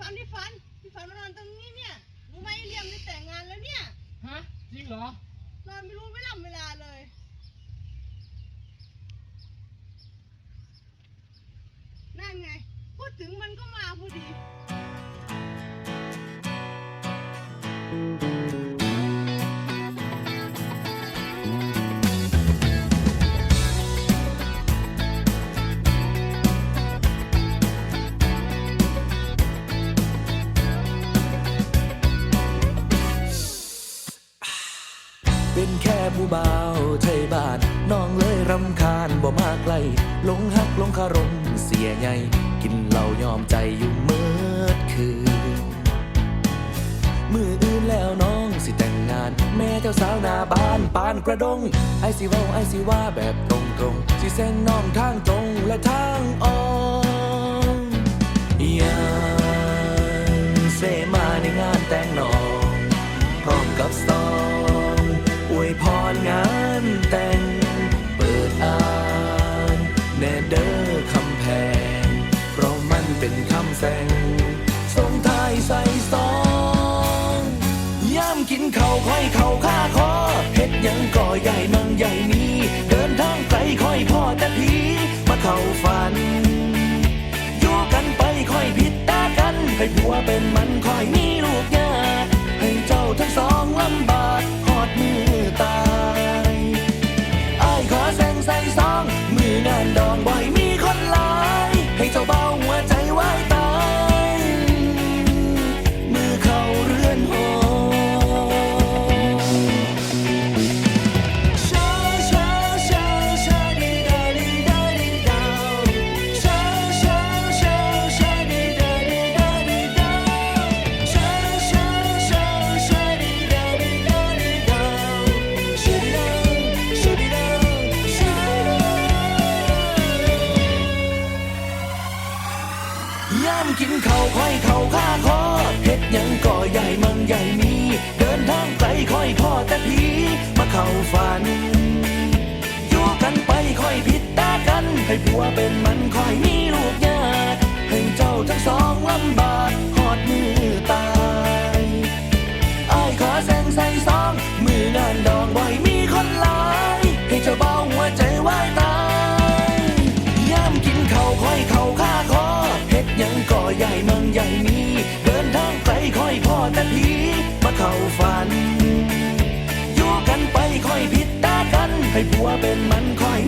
ฝันพี่ฝันพี่ฝันมานอนตรงนี้เนี่ยรู้ไหมเลียมได้แต่งงานแล้วเนี่ยฮะจริงเหรอ นอนไม่รู้ไม่หลับเวลาเลยนั่นไงพูดถึง ผู้บ่าวไทยบ้านน้องเลยรำคาญบ่มากไกลหลงฮักหลงคารมเสียใหญ่กินเหล้ายอมใจอยู่เมื่อคืนมืออื่นแล้วน้องสิแต่งงาน แม่เจ้าสาวหน้าบ้านปานกระดง ไอสิว้าไอสิว่าแบบตรงตรงๆสิเส้นน้องทางตรงและทางอ้อม นเป็นคำแซงส่งท้ายใส่ซองย่ำกินเข่าค่อยเข่าข้าคอเฮ็ดยังก่อใหญ่มังใหญ่นี้เดินทางไกลค่อยพ่อแต่พีมาเข่าฝันอยู่กันไปค่อยผิดตากันให้ผัวเป็นมันค่อยมีลูก ค่อยเข้าข้าคอเฮ็ดยังก่อใหญ่มังใหญ่มี เดินทางไกลค่อยพ่อแต่พีมาเข้าฝัน อยู่กันไปค่อยผิดตากัน ให้ผัวเป็นมันค่อยมีลูกยากให้เจ้าทั้งสองลำบากหอดมือตายอ้ายขอแสงใส่ซอง มืองานดองบ่อยมีคนหลาย ให้เจ้าเบาหัวใจไว้ตายย่ามกินเข้าค่อยเข้าข้า ใหญ่มังใหญ่มีเดินทางไกลค่อยพ่อแต่พีมาเข้าฝัน อยู่กันไปค่อยผิดตากัน ให้ผัวเป็นมันค่อย